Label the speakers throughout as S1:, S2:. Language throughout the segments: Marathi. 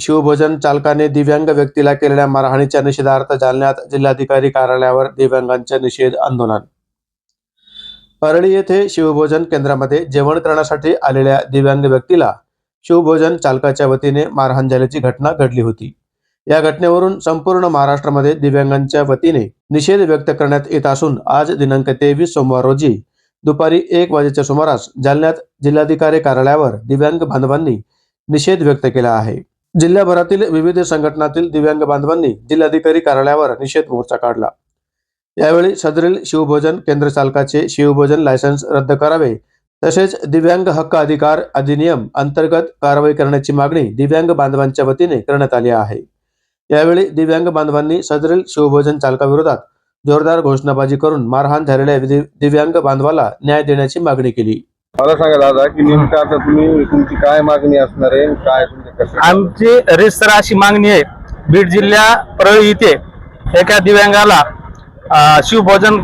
S1: शिवभोजन चालकाने दिव्यांग व्यक्तीला केलेल्या मारहाणीच्या निषेधार्थ जालन्यात जिल्हाधिकारी कार्यालयावर दिव्यांगांचे निषेध आंदोलन. परळी येथे शिवभोजन केंद्रामध्ये जेवण करण्यासाठी आलेल्या दिव्यांग व्यक्तीला शिवभोजन चालकाच्या वतीने मारहाण झाल्याची घटना घडली होती. या घटनेवरून संपूर्ण महाराष्ट्रामध्ये दिव्यांगांच्या वतीने निषेध व्यक्त करण्यात येत असून आज दिनांक तेवीस सोमवार रोजी दुपारी एक वाजेच्या सुमारास जालन्यात जिल्हाधिकारी कार्यालयावर दिव्यांग बांधवांनी निषेध व्यक्त केला आहे. जिल्ह्याभरातील विविध संघटनातील दिव्यांग बांधवांनी जिल्हाधिकारी कार्यालयावर निषेध मोर्चा काढला. यावेळी सदरील शिवभोजन केंद्र चालकाचे शिवभोजन लायसन्स रद्द करावे तसेच दिव्यांग हक्क अधिकार अधिनियम अंतर्गत कारवाई करण्याची मागणी दिव्यांग बांधवांच्या वतीने करण्यात आली आहे. यावेळी दिव्यांग बांधवांनी सदरील शिवभोजन चालकाविरोधात जोरदार घोषणाबाजी करून मारहाण झालेल्या दिव्यांग बांधवाला न्याय देण्याची मागणी केली.
S2: मला सांगा दादा की नेमकं आता तुम्ही तुमची काय मागणी असणार आहे काय तुमचे
S3: आमची रिसर अशी मागणी आहे बीड जिल्ह्या परळी इथे एका दिव्यांगाला शिवभोजन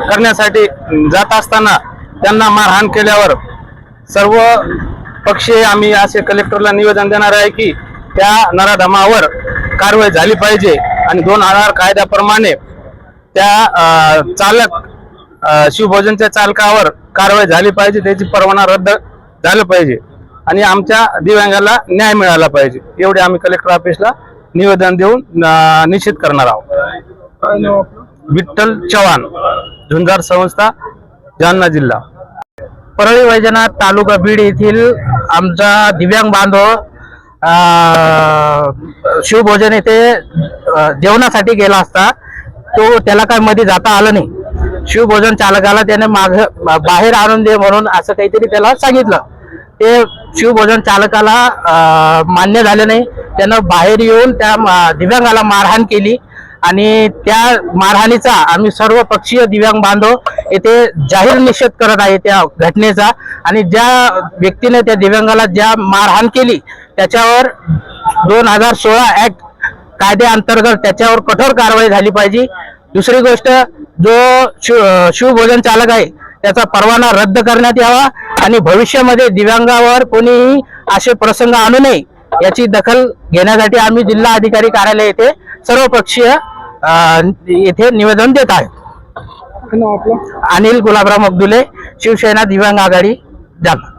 S3: करण्यासाठी जात असताना त्यांना मारहाण केल्यावर सर्व पक्षी आम्ही असे कलेक्टरला निवेदन देणार आहे की त्या नराधमावर कारवाई झाली पाहिजे आणि दोन हजार कायद्याप्रमाणे त्या चालक शिवभोजनच्या चालकावर कारवाई झाली पाहिजे त्याची परवाना रद्द झालं पाहिजे. आणि आमच्या दिव्यांगाला न्याय मिळाला पाहिजे. एवढे आम्ही कलेक्टर ऑफिसला निवेदन देऊन निश्चित करणार आहोत. विठ्ठल चव्हाण झुंजार संस्था जालना जिल्हा.
S4: परळी वैजनाथ तालुका बीड येथील आमचा दिव्यांग बांधव शिवभोजन येथे जेवणासाठी गेला असता. तो त्याला काय मध्ये जाता आलं नाही. शिवभोजन चालकाला त्याने माग बाहेर आणून दे म्हणून असं काहीतरी त्याला सांगितलं. ते शिवभोजन चालकाला मान्य झालं नाही. त्यानं बाहेर येऊन त्या मा- दिव्यांगाला मारहाण केली. आणि त्या मारहाणीचा आम्ही सर्व पक्षीय दिव्यांग बांधव येथे जाहीर निषेध करत आहे त्या घटनेचा. आणि ज्या व्यक्तीने त्या दिव्यांगाला ज्या मारहाण केली त्याच्यावर दोन हजार सोळा ऍक्ट कायद्याअंतर्गत त्याच्यावर कठोर कारवाई झाली पाहिजे. दुसरी गोष्ट जो शिव शिवभोजन चालक आहे त्याचा परवाना रद्द करण्यात यावा. आणि भविष्यामध्ये दिव्यांगावर कोणीही असे प्रसंग आणू नये याची दखल घेण्यासाठी आम्ही जिल्हा अधिकारी कार्यालय येथे सर्व पक्षीय अं, येथे निवेदन देत आहे. अनिल गुलाबराव मगदुले शिवसेना दिव्यांग आघाडी जालना.